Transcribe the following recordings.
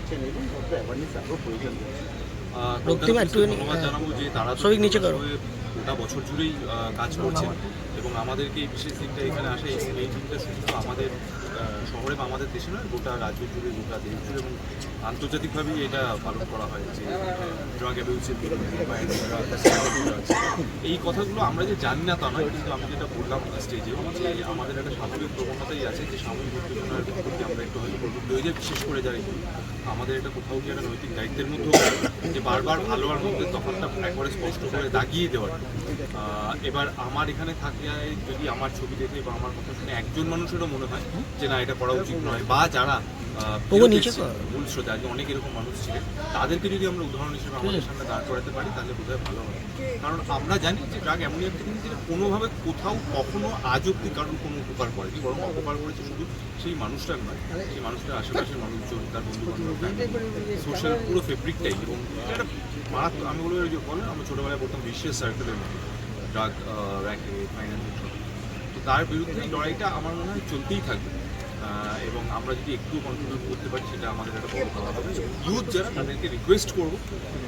দেখছেন এবং কত অ্যাওয়ারনেস আরও প্রয়োজন রয়েছে রক্তিমা, কলকাতা ধন্যবাদ। জানাব যে তারা তো নিচে করো। গোটা বছর জুড়েই কাজ করছেন এবং আমাদেরকে এই বিশেষ দিনটা এখানে আসে? এই দিনটা শুধু আমাদের শহরে বা আমাদের দেশে নয়, গোটা রাজ্য জুড়ে, গোটা দেশ জুড়ে এবং আন্তর্জাতিকভাবেই এটা পালন করা হয় যে ড্রাগ অ্যাবিউসের এই কথাগুলো আমরা যে জানি না তা নয়, কিন্তু আমি যেটা বললাম স্টেজে যে আমাদের একটা স্বাভাবিক প্রবণতাই আছে যে সাময়িক উত্তেজনার প্রতি আমরা একটু হয়তো প্রবৃত্ত হয়ে যাই বিশেষ করে একটু আমাদের এটা কোথাও কি একটা নৈতিক দায়িত্বের মধ্যেও যে বারবার ভালো আর মধ্যে তফাৎটা একবারে স্পষ্ট করে দাগিয়ে দেওয়ার এবার আমার এখানে থাকে যদি আমার ছবি দেখে বা আমার কথা শুনে একজন মানুষেরও মনে হয় যে না এটা করা উচিত নয়। বা যারা। মূল স্রোতে আজকে অনেক এরকম মানুষ ছিলেন তাদেরকে যদি আমরা উদাহরণ হিসেবে আমাদের সামনে দাঁড় করাতে পারি তাহলে বোধহয় ভালো হবে কারণ আমরা জানি যে ড্রাগ এমনই একটা জিনিস যেটা কোনোভাবে কোথাও কখনো আজ অব্দি কারণ কোনো উপকার করেনি বরং অপকার করেছে শুধু সেই মানুষটার নয়। সেই মানুষটার আশেপাশের মানুষজন তার বন্ধু সোশ্যাল পুরো ফেব্রিকটাই এবং এটা মারাত্মক আমি বলব যে বলেন আমরা ছোটোবেলায় পড়তাম বিশ্বের সার্কেলের মতো ড্রাগ র্যাকেট ফাইন্যান্সিয়াল তো তার বিরুদ্ধে লড়াইটা আমার মনে হয় চলতেই থাকবে। এবং আমরা যদি একটু কন্ট্রিবিউট করতে পারি, সেটা আমাদের একটা বড় পাওয়া হবে। ইউথ যারা, তাদেরকে রিকোয়েস্ট করব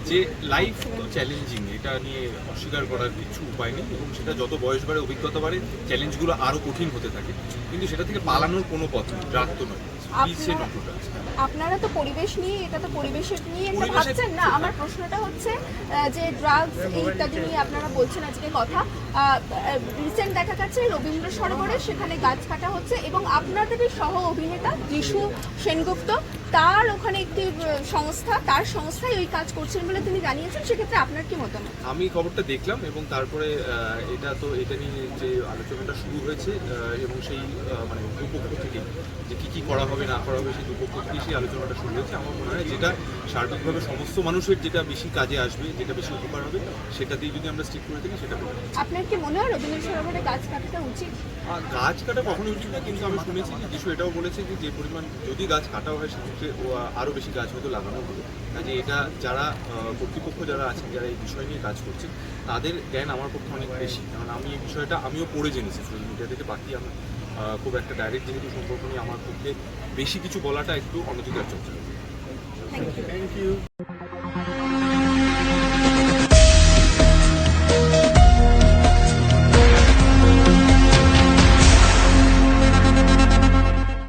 যে লাইফ তো চ্যালেঞ্জিং এটা নিয়ে অস্বীকার করার কিছু উপায় নেই, এবং সেটা যত বয়স বাড়ে, অভিজ্ঞতা বাড়ে চ্যালেঞ্জগুলো আরও কঠিন হতে থাকে। কিন্তু সেটা থেকে পালানোর কোনো পথ নেই, ড্রাগ তো নয়। আপনারা তো পরিবেশ নিয়ে এটা তো পরিবেশের নিয়ে একটা ভাবছেন না? আমার প্রশ্নটা হচ্ছে যে ড্রাগস ইত্যাদি নিয়ে আপনারা বলছেন আজকে কথা রিসেন্ট দেখা যাচ্ছে রবীন্দ্র সরোবরে সেখানে গাছ কাটা হচ্ছে এবং আপনাদেরই সহ অভিনেতা যিশু সেনগুপ্ত তার ওখানে একটি সংস্থা তার সংস্থায় ওই কাজ করছেন বলে তিনি জানিয়েছেন সেক্ষেত্রে আপনার কি মতামত? আমি খবরটা দেখলাম এবং তারপরে এটা তো এটা নিয়ে যে আলোচনাটা শুরু হয়েছে এবং সেই মানে দুপক্ষ থেকে যে কী কী করা হবে না করা হবে সেই দুপক্ষ থেকে সেই আলোচনাটা শুরু হয়েছে। আমার মনে হয় যেটা সার্বিকভাবে সমস্ত মানুষের যেটা বেশি কাজে আসবে যেটা বেশি উপকার হবে সেটাতেই যদি আমরা স্টিক করে থাকি সেটা আপনার কি মনে হয় রবীন্দ্র সরোবরে গাছ কাটাটা উচিত? গাছ কাটা কখনোই উচিত না কিন্তু আমি শুনেছি যে যিশু এটাও বলেছে যে যে পরিমাণ যদি গাছ কাটা হয় সেক্ষেত্রে আরও বেশি গাছ হয়তো লাগানো হবে। কাজে এটা যারা কর্তৃপক্ষ যারা আছেন যারা এই বিষয় নিয়ে কাজ করছে তাদের জ্ঞান আমার পক্ষে অনেক বেশি। কারণ আমি এই বিষয়টা আমিও পড়ে জেনেছি সোশ্যাল মিডিয়া থেকে বাকি আমি খুব একটা ডাইরেক্ট যেহেতু সম্পর্ক নিয়ে আমার পক্ষে বেশি কিছু বলাটা একটু অনধিকার চলছে থ্যাংক ইউ